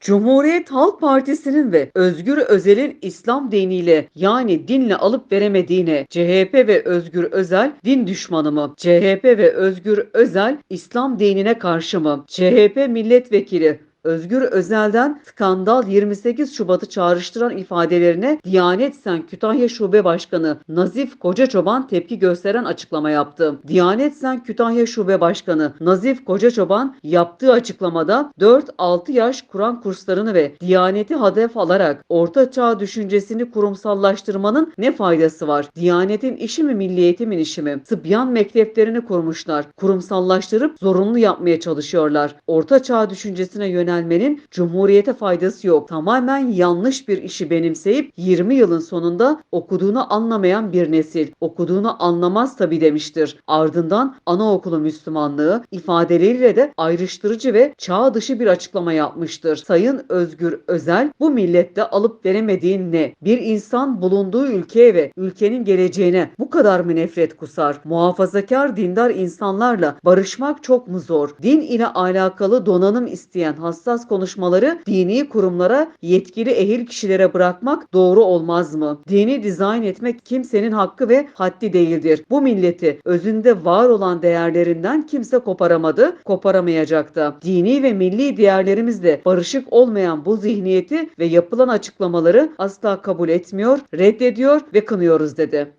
Cumhuriyet Halk Partisi'nin ve Özgür Özel'in İslam diniyle yani dinle alıp veremediğine CHP ve Özgür Özel din düşmanı mı? CHP ve Özgür Özel İslam dinine karşı mı? CHP milletvekili Özgür Özel'den skandal 28 Şubat'ı çağrıştıran ifadelerine Diyanet Sen Kütahya Şube Başkanı Nazif Kocaçoban tepki gösteren açıklama yaptı. Diyanet Sen Kütahya Şube Başkanı Nazif Kocaçoban yaptığı açıklamada 4-6 yaş Kur'an kurslarını ve Diyaneti hedef alarak Orta Çağ düşüncesini kurumsallaştırmanın ne faydası var? Diyanetin işi mi milli eğitimin işi mi? Sıbyan mekteplerini kurmuşlar. Kurumsallaştırıp zorunlu yapmaya çalışıyorlar. Orta Çağ düşüncesine yönelmenin Cumhuriyete faydası yok. Tamamen yanlış bir işi benimseyip 20 yılın sonunda okuduğunu anlamayan bir nesil. Okuduğunu anlamaz tabi demiştir. Ardından anaokulu Müslümanlığı ifadeleriyle de ayrıştırıcı ve çağ dışı bir açıklama yapmıştır. Sayın Özgür Özel bu millette alıp veremediğin ne? Bir insan bulunduğu ülkeye ve ülkenin geleceğine bu kadar mı nefret kusar? Muhafazakar dindar insanlarla barışmak çok mu zor? Din ile alakalı donanım isteyen hassas konuşmaları dini kurumlara yetkili ehil kişilere bırakmak doğru olmaz mı? Dini dizayn etmek kimsenin hakkı ve haddi değildir. Bu milleti özünde var olan değerlerinden kimse koparamadı, koparamayacak da. Dini ve milli değerlerimizle barışık olmayan bu zihniyeti ve yapılan açıklamaları asla kabul etmiyor, reddediyor ve kınıyoruz dedi.